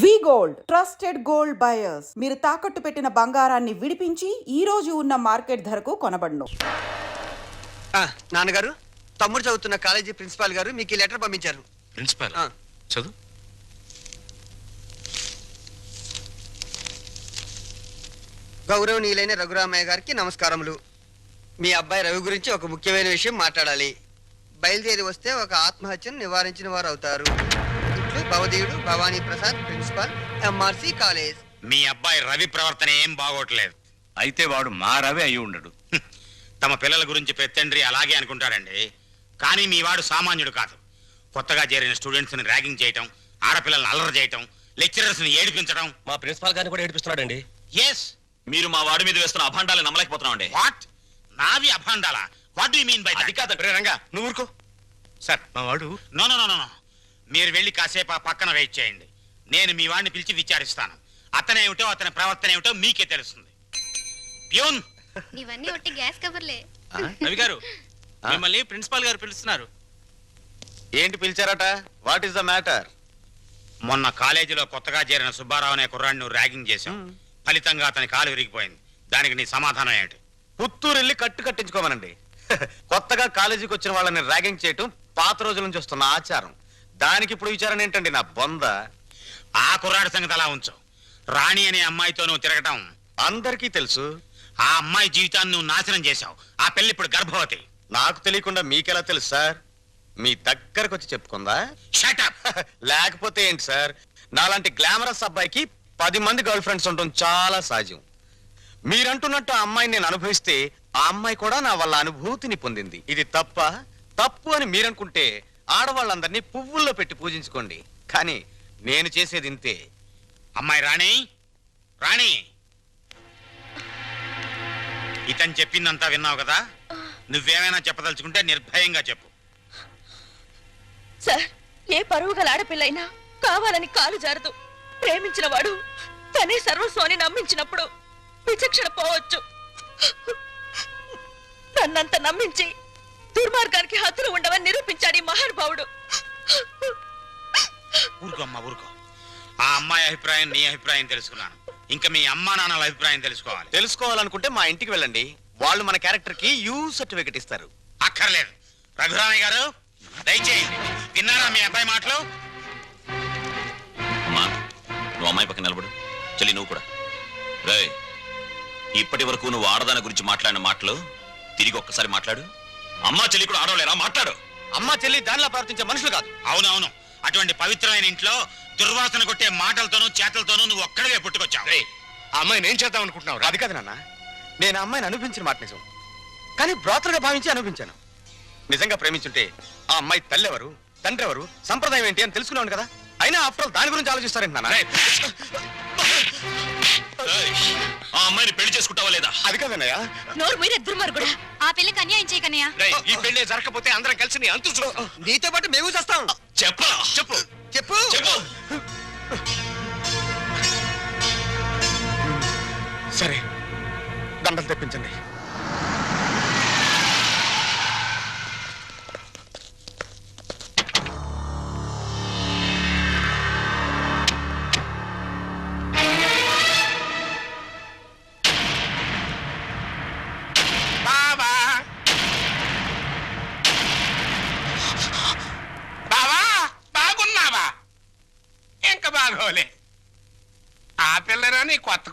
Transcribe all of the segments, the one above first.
వి gold. Trusted gold buyers. మీరు తాకట్టు పెట్టిన బంగారాన్ని విడిపించి ఈ రోజు ఉన్న మార్కెట్ ధరకు కొనబడును. ఆ, నాన్నగారు తమ్ముడు చదువుతున్న కాలేజీ ప్రిన్సిపాల్ గారు మీకు ఈ లెటర్ పంపించారు. ప్రిన్సిపాల్? ఆ. చదువు? గౌరవనీయులైన రఘురామయ్య గారికి నమస్కారములు. మీ అబ్బాయి రవి గురించి ఒక ముఖ్యమైన విషయం మాట్లాడాలి. బయలుదేరి వస్తే ఒక ఆత్మహత్యను నివారించిన వారు అవుతారు. ఇట్లు భవదీయుడు Bhavani Prasad principal MRC college. మీ అబ్బాయి రవి ప్రవర్తన ఏం బాగోట్లేదు. అయితే వాడు మా రవి అయి ఉండడు. తమ పిల్లల గురించి పెత్తండ్రి అలాగే అనుకుంటాడండి. కానీ మీ వాడు సామాన్యుడు కాదు. కొత్తగా చేరిన స్టూడెంట్స్ని ర్యాగింగ్ చేయటం ఆడపిల్లల్ని అల్లరి చేయటం లెక్చరర్స్ని ఏడిపించడం మా ప్రిన్సిపాల్ గారిని కూడా ఏడిపిస్తున్నాడండి. ఎస్ మీరు మా వాడి మీద వేస్తున్న అభాండాలు నమ్మలేకపోతున్నామండి. వాట్ నావి అభాండాలా? వాట్ యు మీన్ బై అది కాదండి రంగా నువ్వు ఊరుకో. సార్ మా వాడు నో నో నో నో మీరు వెళ్ళి కాసేపు ఆ పక్కన వెయిట్ చేయండి. నేను మీ వాడిని పిలిచి విచారిస్తాను. అతనేమిటో అతని ప్రవర్తన ఏమిటో మీకే తెలుస్తుంది. ప్యూన్! ఇవన్నీ ఒట్టి గ్యాస్ కవర్లే. రవి గారు మిమ్మల్ని ప్రిన్సిపాల్ గారు పిలుస్తున్నారు. ఏంటి పిలిచారట? వాట్ ఈస్ ద మ్యాటర్ మొన్న కాలేజీలో కొత్తగా చేరిన సుబ్బారావు అనే కుర్రాడిని నువ్వు ర్యాగింగ్ చేశాం ఫలితంగా అతని కాలు విరిగిపోయింది. దానికి నీ సమాధానం ఏంటి పుత్తూరు వెళ్ళి కట్టు కట్టించుకోమనండి. కొత్తగా కాలేజీకి వచ్చిన వాళ్ళని ర్యాగింగ్ చేయటం పాత రోజుల నుంచి వస్తున్న ఆచారం. దానికి ఇప్పుడు విచారణ ఏంటండి? నా బొంద. ఆ కుర్రాడి సంగతి అలా ఉంచు. రాణి అనే అమ్మాయితో నువ్వు తిరగటం. అందరికీ తెలుసు. ఆ అమ్మాయి జీవితాన్ని నువ్వు నాశనం చేశావు. ఆ పెళ్ళి ఇప్పుడు గర్భవతి. నాకు తెలియకుండా మీకెలా తెలుసు సార్? మీ దగ్గరకు వచ్చి చెప్పుకుందా షటప్ లేకపోతే ఏంటి సార్? నాలాంటి గ్లామరస్ అబ్బాయికి పది మంది గర్ల్ ఫ్రెండ్స్ ఉండటం చాలా సహజం. మీరంటున్నట్టు ఆ అమ్మాయిని నేను అనుభవిస్తే ఆ అమ్మాయి కూడా నా వల్ల అనుభూతిని పొందింది. ఇది తప్ప తప్పు అని మీరనుకుంటే ఆడవాళ్ళందరినీ పువ్వుల్లో పెట్టి పూజించుకోండి. కానీ నేను చేసేది ఇంతే. అమ్మాయి రాణి రాణి. ఇతను చెప్పిందంతా విన్నావు కదా? నువ్వేమైనా చెప్పదలుచుకుంటే నిర్భయంగా చెప్పు. సార్ ఏ పరువు గల ఆడపిల్లైనా కావాలని కాలు జారదు. ప్రేమించిన వాడు తనే సర్వస్వం అని నమ్మించినప్పుడు విచక్షణ పోవచ్చు. నన్నంత నమ్మించి దుర్మార్గానికి హద్దులు ఉండవని నిరూపించాడు ఈ మహానుభావుడు. ఊరుకో అమ్మా ఊరుకో. ఆ అమ్మాయి అభిప్రాయం నీ అభిప్రాయం తెలుసుకున్నాను. ఇంకా మీ అమ్మా నాన్నల అభిప్రాయం తెలుసుకోవాలి. తెలుసుకోవాలనుకుంటే మా ఇంటికి వెళ్ళండి. వాళ్ళు మన క్యారెక్టర్కి యూ సర్టిఫికెట్ ఇస్తారు. అక్కర్లేదు. రఘురామయ్య గారు దయచేయండి. విన్నారా మీ అబ్బాయి మాటలు? అమ్మా నువ్వు అమ్మాయి పక్కన నిలబడు. చెల్లి నువ్వు కూడా. రే ఇప్పటి వరకు నువ్వు ఆడదాని గురించి మాట్లాడిన మాటలు తిరిగి ఒక్కసారి మాట్లాడు. అమ్మా చెల్లి కూడా ఆడవలేరా? మాట్లాడు. అమ్మా చెల్లి దానిలా ప్రవర్తించే మనుషులు కాదు. అవునవును. అటువంటి పవిత్రమైన ఇంట్లో దుర్వాసన కొట్టే మాటలతోనూ చేతలతోనూ నువ్వు ఒక్కడివే పుట్టుకొచ్చావు. ఆ అమ్మాయిని ఏం చేద్దాం అనుకుంటున్నావు? అది కాదు నాన్న. నేను ఆ అమ్మాయిని అనిపించిన మాట నిజం. కానీ బ్రాతలుగా భావించి అనిపించాను నిజంగా ప్రేమించుంటే ఆ అమ్మాయి తల్లి ఎవరు తండ్రి ఎవరు సంప్రదాయం ఏంటి అని తెలుసుకున్నాను కదా. అయినా ఆఫ్టర్ ఆల్ దాని గురించి ఆలోచిస్తారేంటి నాన్న? ఆ అమ్మాయిని పెళ్ళి చేసుకుంటావా లేదా? అది కాదన్నయ్య. నోరు మీరే దుర్మార్గుడా. ఆ. పిల్లకి అన్యాయం చేయకనయ్యా ఈ పెళ్ళి జరగకపోతే అందరం కలిసి నీ అంతు చూడు నీతో పాటు మేము చేస్తాం. చెప్పరా? చెప్పు. చెప్పు. చెప్పు. సరే. దండలు తెప్పించండి.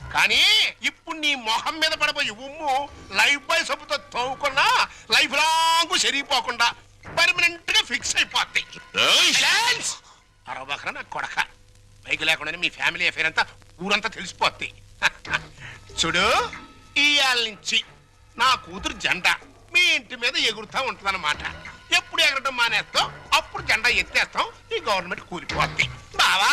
కానీ ఇప్పుడు నీ మొహం మీద పడబోయే ఉమ్ము లైఫ్ బాయ్ సబ్బుతో తోవుకున్నా లైఫ్ లాంగ్ సరిగిపోకుండా పర్మనెంట్గా ఫిక్స్ అయిపోద్ది. అరవబకరా నా కొడక. బైక్ లేకుండానే మీ ఫ్యామిలీ అఫేర్ అంతా ఊరంతా తెలిసిపోద్ది. చూడు ఇయాల నుంచి నా కూతురు జెండా మీ ఇంటి మీద ఎగురుతా ఉంటుందన్నమాట. ఎప్పుడు ఎగరటం మానేస్తాం అప్పుడు జెండా ఎత్తేస్తాం ఈ గవర్నమెంట్ కూలిపోద్ది. బావా!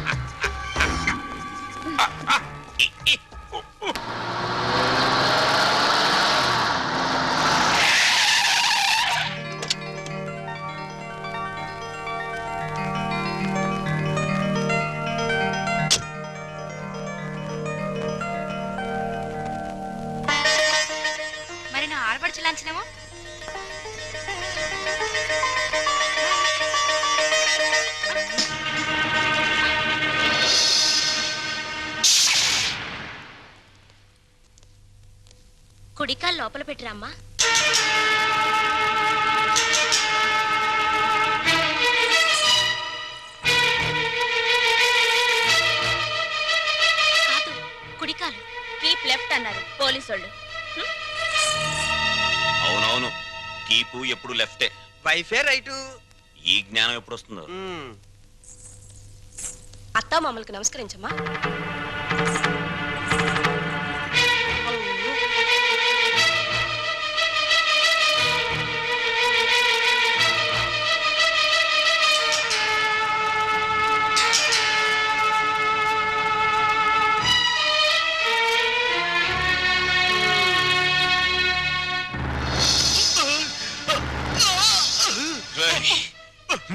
Ha! పెట్టిరమ్మా కాదు కుడికాలు. కీప్ లెఫ్ట్ అన్నారు పోలీసోళ్ళు. అవునవును. కీపు ఎప్పుడు లెఫ్టే. వైఫే రైటు. ఈ జ్ఞానం ఎప్పుడు వస్తుందో. అత్తా మామూలుకు నమస్కరించమ్మా.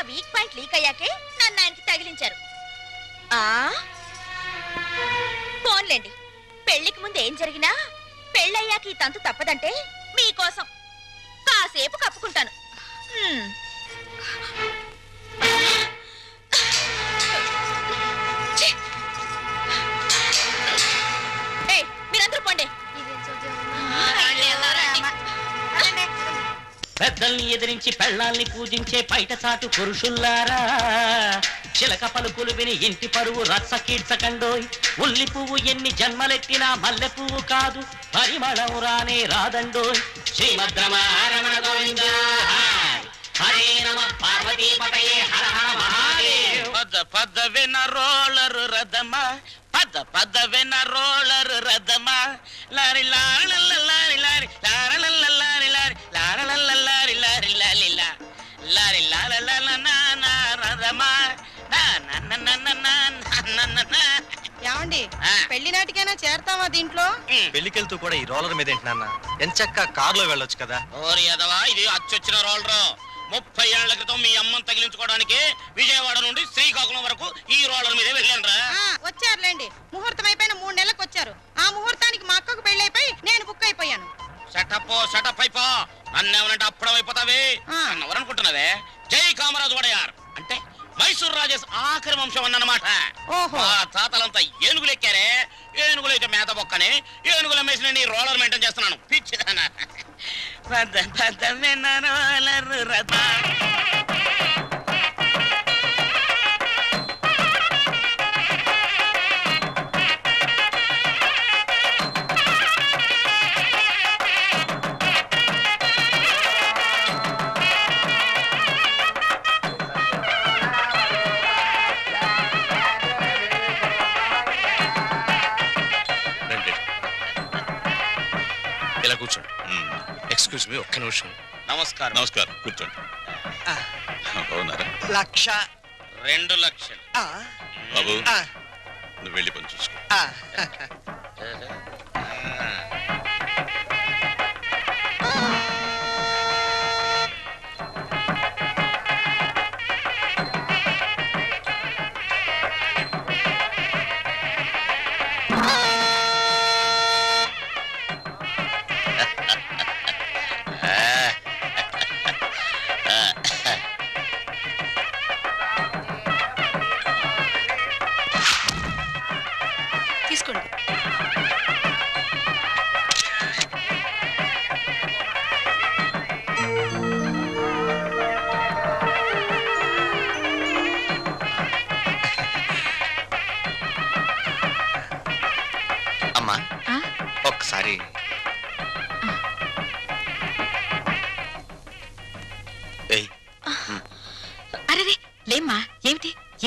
వీక్ పాయింట్ లీక్ అయ్యాకే నన్ను ఆయనకి తగిలించారు. ఆ? ఫోన్లేండి పెళ్ళికి ముందు ఏం జరిగినా పెళ్ళయ్యాక ఈ తంతు తప్పదంటే మీకోసం. కాసేపు కప్పుకుంటాను. పెద్దల్ని ఎదిరించి పెళ్ళాల్ని పూజించే బయట చాటు పురుషుల్లారా? చిలక పలుకులు విని ఇంటి పరువు రచ్చ కీడ్చకండోయ్. ఉల్లి పువ్వు ఎన్ని జన్మలెత్తినా మల్లె పువ్వు కాదు పరిమళం రానే రాదండోయ్. శ్రీమద్రమారమణ గోవింద హరే నమ పార్వతీ హర హర మహాదేవ్. పద పద వెన రోలరు రథమ. పద పద వెన రోలరు రథమా. లారి లా ఏమండి. పెళ్ళి నాటికైనా చేరతావా దీంట్లో? పెళ్ళికెళ్తూ కూడా ఈ రోలర్ మీద ఏంటి నాన్న? ఎంచక్క కారులో వెళ్ళొచ్చు కదా? ఓరి యదవా ఇది అచ్చొచ్చిన రోలరు. ముప్పై ఏళ్ళ క్రితం మీ అమ్మని తగిలించుకోవడానికి విజయవాడ నుండి శ్రీకాకుళం వరకు ఈ రోలర్ మీదే వెళ్ళాను రా వచ్చారులేండి. ముహూర్తం అయిపోయిన మూడు నెలలకు వచ్చారు. ఆ ముహూర్తానికి మా అక్కకు పెళ్ళి అయిపోయి నేను బుక్ అయిపోయాను. సెటప్ సెటప్ అయిపో. నన్నేమనంటే అప్పుడం అయిపోతావే ఆ. ఎవరనుకుంటున్నావే జై కామరాజు వడయార్. అంటే? మైసూర్ రాజేష్ ఆఖరి వంశం అన్నమాట. ఓహో. తాతలంతా ఏనుగులు ఎక్కారే ఏనుగులు అయితే మేత బొక్కని ఏనుగుల మేసిన నీ రోలర్ మెయింటైన్ చేస్తున్నాను. పిచ్చిదానా. పద పద వెన్న రోలర్ రథ ఎక్స్క్యూజ్ మీ ఒక్క నిమిషం. నమస్కారం. నమస్కారం కూర్చోండి. బాగున్నారా? లక్ష రెండు లక్షలు. ఆ, బాబు ఆ, నువ్వు వెళ్ళి పని చూసుకో.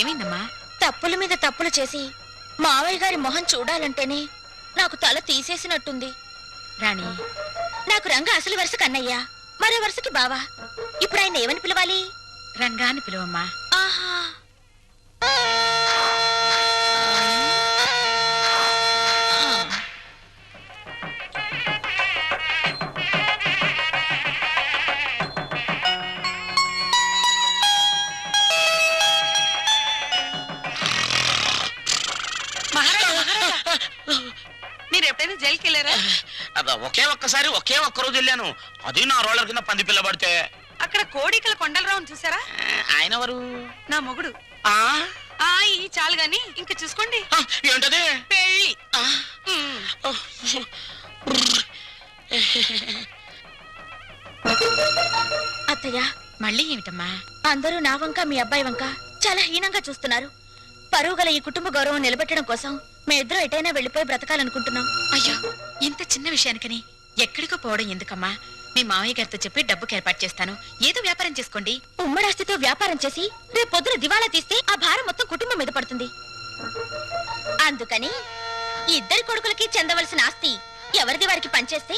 ఏమైందమ్మా? తప్పుల మీద తప్పులు చేసి మావయ్య గారి మొహం చూడాలంటేనే నాకు తల తీసేసినట్టుంది. రాణి నాకు రంగ అసలు వరుస కన్నయ్య మరో వరుసకి బావా. ఇప్పుడు ఆయన ఏమని పిలవాలి? రంగాన్ని పిలువమ్మా. ఆహా. వెళ్ళారా అబ్బా, ఒకే ఒక్కసారి ఒకే ఒక్క రోజు వెళ్ళాను. అది నా రోలర్ కింద పంది పిల్ల పడితే. అక్కడ కోడికల కొండలరావుని చూసారా? ఆయన ఎవరు? నా మొగుడు. ఆ? ఆ ఈ చాలు గాని ఇంకా చూసుకోండి. ఏంటది? పెళ్ళి. అత్తయ్య మళ్ళీ ఏమిటమ్మా? అందరూ నా వంక మీ అబ్బాయి వంక చాలా హీనంగా చూస్తున్నారు. పరువు గల ఈ కుటుంబ గౌరవం నిలబెట్టడం కోసం మేమిద్దరం ఎటైనా వెళ్ళిపోయి బ్రతకాలనుకుంటున్నాం. అయ్యో ఇంత చిన్న విషయానికని. ఎక్కడికో పోవడం ఎందుకమ్మా? మీ మావయ్య గారితో చెప్పి డబ్బుకి ఏర్పాటు చేస్తాను. ఏదో వ్యాపారం చేసుకోండి. ఉమ్మడాస్తితో వ్యాపారం చేసి రేపు పొద్దున దివాలా తీస్తే ఆ భారం మొత్తం కుటుంబం మీద పడుతుంది. అందుకని ఈ ఇద్దరి కొడుకులకి చెందవలసిన ఆస్తి ఎవరిది వారికి పంచేస్తే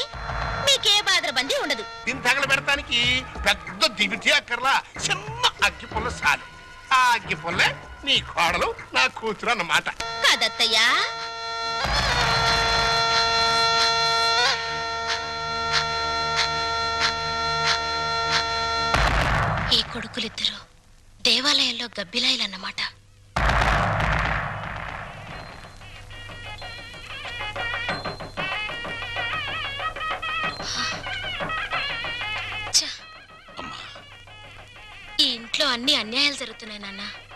మీకే బాధరబందీ ఉండదు. దీన్ని తగలబెడటానికి పెద్ద దివిటి అక్కర్లా చిన్న అగ్గి పుల్ల సాలు ఆ అగ్గి పుల్లే నీ కోడలు నా కూతురు అన్నమాట. కాదత్తయ్యా. ఈ కొడుకులిద్దరూ దేవాలయంలో గబ్బిలాయిలన్నమాట. ఈ ఇంట్లో అన్ని అన్యాయాలు జరుగుతున్నాయి నాన్న.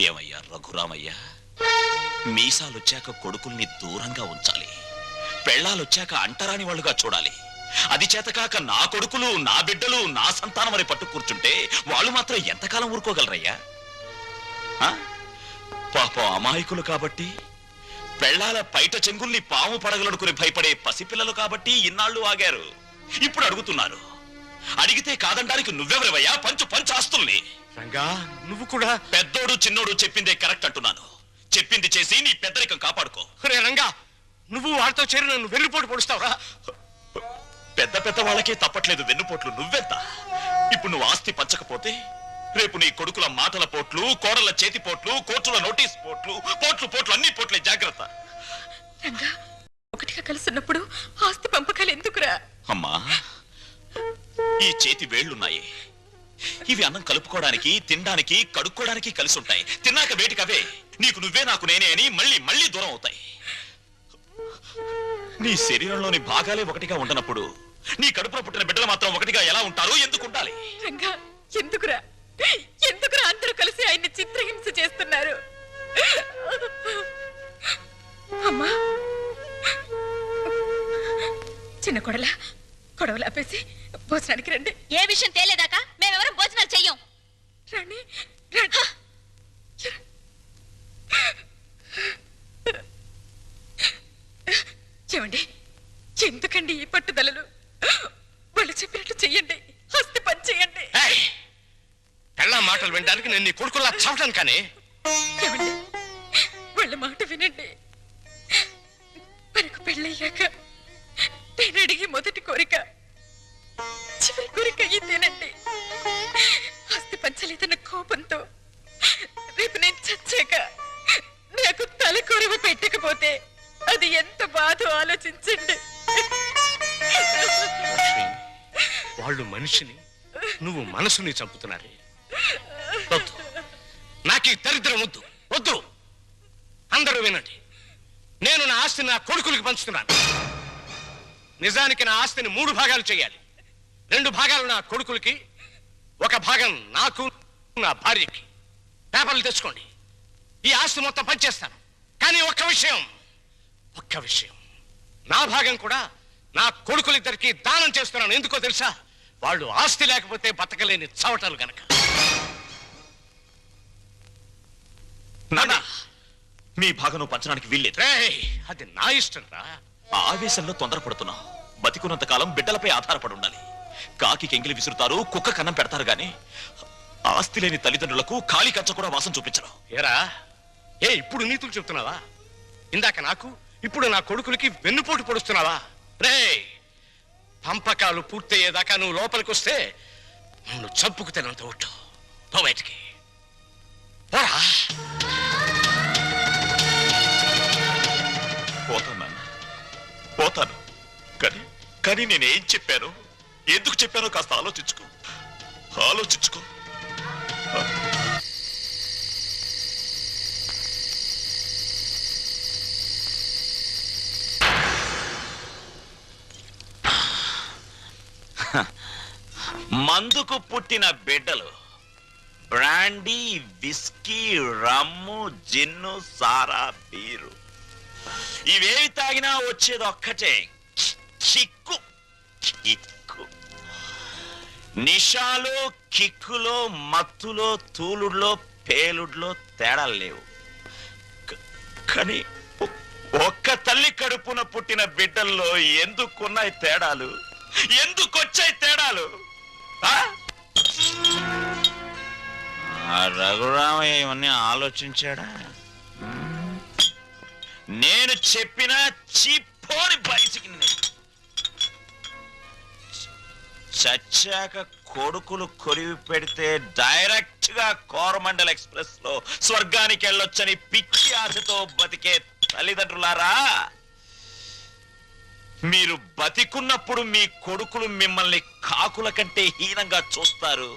ఏమయ్యా రఘురామయ్య మీసాలొచ్చాక కొడుకుల్ని దూరంగా ఉంచాలి. పెళ్ళాలొచ్చాక అంటరాని వాళ్ళుగా చూడాలి. అది చేతకాక నా కొడుకులు నా బిడ్డలు నా సంతానం అని పట్టు కూర్చుంటే వాళ్ళు మాత్రం ఎంతకాలం ఊరుకోగలరయ్యా? ఆ? పాపం అమాయకులు కాబట్టి పెళ్ళాల పైట చెంగుల్ని పాము పడగలనుకుని భయపడే పసిపిల్లలు కాబట్టి ఇన్నాళ్ళు ఆగారు. ఇప్పుడు అడుగుతున్నారు. అడిగితే కాదనడానికి నువ్వెవరివయ్యా? పంచు పంచు ఆస్తుల్ని. రంగా నువ్వు కూడా పెద్దోడు చిన్నోడు చెప్పిందే కరెక్ట్ అంటున్నాను. చెప్పింది చేసి నీ పెద్దరికం కాపాడుకో. రే రంగా నువ్వు వాడితో చేరి నన్ను వెన్నుపోటు పొడుస్తావురా. పెద్ద పెద్ద వాళ్ళకే తప్పట్లేదు వెన్నుపోట్లు నువ్వెంత? ఇప్పుడు నువ్వు ఆస్తి పంచకపోతే రేపు నీ కొడుకుల మాటల పోట్లు కోడల చేతి పోట్లు కోర్టుల నోటీస్ పోట్లు పోట్లు పోట్లు అన్ని పోట్లే జాగ్రత్త. రంగా ఒకటిగా కలుసున్నప్పుడు ఆస్తి పంపకాలు ఎందుకురా? అమ్మా ఈ చేతి వేళ్ళున్నాయి ఇవి అన్నం కలుపుకోవడానికి తినడానికి కడుక్కోవడానికి కలిసి ఉంటాయి తిన్నాక వేటికవే నీకు నువ్వే నాకు నేనే అని మళ్ళీ మళ్ళీ దూరం అవుతాయి. నీ శరీరంలోని భాగాలే ఒకటిగా ఉండనప్పుడు నీ కడుపులో పుట్టిన బిడ్డలు మాత్రం ఒకటిగా ఎలా ఉంటారు? ఎందుకు ఉండాలి? రంగా ఎందుకురా? ఎందుకురా అందరూ కలిసి ఆయన్ని చిత్రహింస చేస్తున్నారు? అమ్మా! చిన్న కొడలా కొడవలు ఆపేసి భోజనానికి రండి. ఏ విషయం తేలేదాకా? మేమెవరం భోజనాలు చెయ్యం. రండి రండి ఏమండి ఎందుకండి ఈ పట్టుదలలు? వాళ్ళు చెప్పినట్టు చెయ్యండి హస్తి పని చెయ్యండి. పెళ్ళ మాటలు వినడానికి నేను నీ కొడుకులా చవటం కానీ. వాళ్ళ మాట వినండి. మనకు పెళ్ళయ్యాక నేను అడిగే మొదటి కోరిక చివరి కోరిక ఇదేనండి ఆస్తి పంచలేదన్న కోపంతో రేపు నేను చచ్చాక నాకు తలకొరువు పెట్టకపోతే అది ఎంత బాధో ఆలోచించండి. వాళ్ళు మనిషిని నువ్వు మనసుని చంపుతున్నారే. వద్దు. నాకు ఈ దరిద్రం వద్దు. వద్దు. అందరూ వినండి. నేను నా ఆస్తిని నా కొడుకులకి పంచుతున్నాను. నిజానికి నా ఆస్తిని మూడు భాగాలు చేయాలి. రెండు భాగాలు నా కొడుకులకి ఒక భాగం నాకు నా భార్యకి. పేపర్లు తెచ్చుకోండి. ఈ ఆస్తి మొత్తం పంచేస్తాను కానీ ఒక్క విషయం ఒక్క విషయం. నా భాగం కూడా నా కొడుకులిద్దరికి దానం చేస్తున్నాను. ఎందుకో తెలుసా? వాళ్ళు ఆస్తి లేకపోతే బతకలేని చవటలు గనక. నాన్న మీ భాగం నువ్వు పంచడానికి వీల్లేదు. రేయ్, అది నా ఇష్టం రా. ఆ ఆవేశంలో తొందరపడుతున్నావు. బతికున్నంత కాలం బిడ్డలపై ఆధారపడి ఉండాలి. కాకి కెంగిలి విసురుతారు కుక్క కన్నం పెడతారు గాని ఆస్తి లేని తల్లిదండ్రులకు ఖాళీ కంచ కూడా వాసం చూపించరు. ఏరా? ఏ ఇప్పుడు నీతులు చెప్తున్నావా? ఇందాక నాకు ఇప్పుడు నా కొడుకులకి వెన్నుపోటు పొడుస్తున్నావా? రే పంపకాలు పూర్తయ్యేదాకా నువ్వు లోపలికి వస్తే నన్ను చంపుకు తినంత ఒట్టు పో బయటికి. పోరా. పోతాను నాన్న. పోతాను. కానీ కానీ నేనేం చెప్పాను? ఎందుకు చెప్పానో కాస్త ఆలోచించుకో. ఆలోచించుకో. మందుకు పుట్టిన బిడ్డలు. బ్రాండీ విస్కీ రమ్ము జిన్ను సారా బీరు. ఇవేవి తాగినా వచ్చేది ఒక్కటే. చిక్కు. నిషాలో కిక్కులో మత్తులో తూలుడులో పేలుడులో తేడాలు లేవు. కానీ ఒక్క తల్లి కడుపున పుట్టిన బిడ్డల్లో ఎందుకున్నాయి తేడాలు? ఎందుకొచ్చాయి తేడాలు? రఘురామయ్య ఇవన్నీ ఆలోచించాడా? నేను చెప్పిన చిప్పోని బయటికి చచ్చాక కొడుకులు కొరివి పెడితే డైరెక్ట్గా కోరమండల్ ఎక్స్ప్రెస్లో స్వర్గానికి వెళ్ళొచ్చని పిచ్చి ఆశతో బతికే తల్లిదండ్రులారా! మీరు బతికున్నప్పుడు మీ కొడుకులు మిమ్మల్ని కాకుల కంటే హీనంగా చూస్తారు.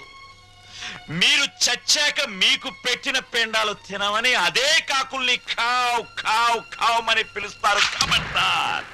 మీరు చచ్చాక మీకు పెట్టిన పెండాలు తినమని అదే కాకుల్ని ఖావ్ ఖావ్ ఖావ్ అని పిలుస్తారు. కమంటారు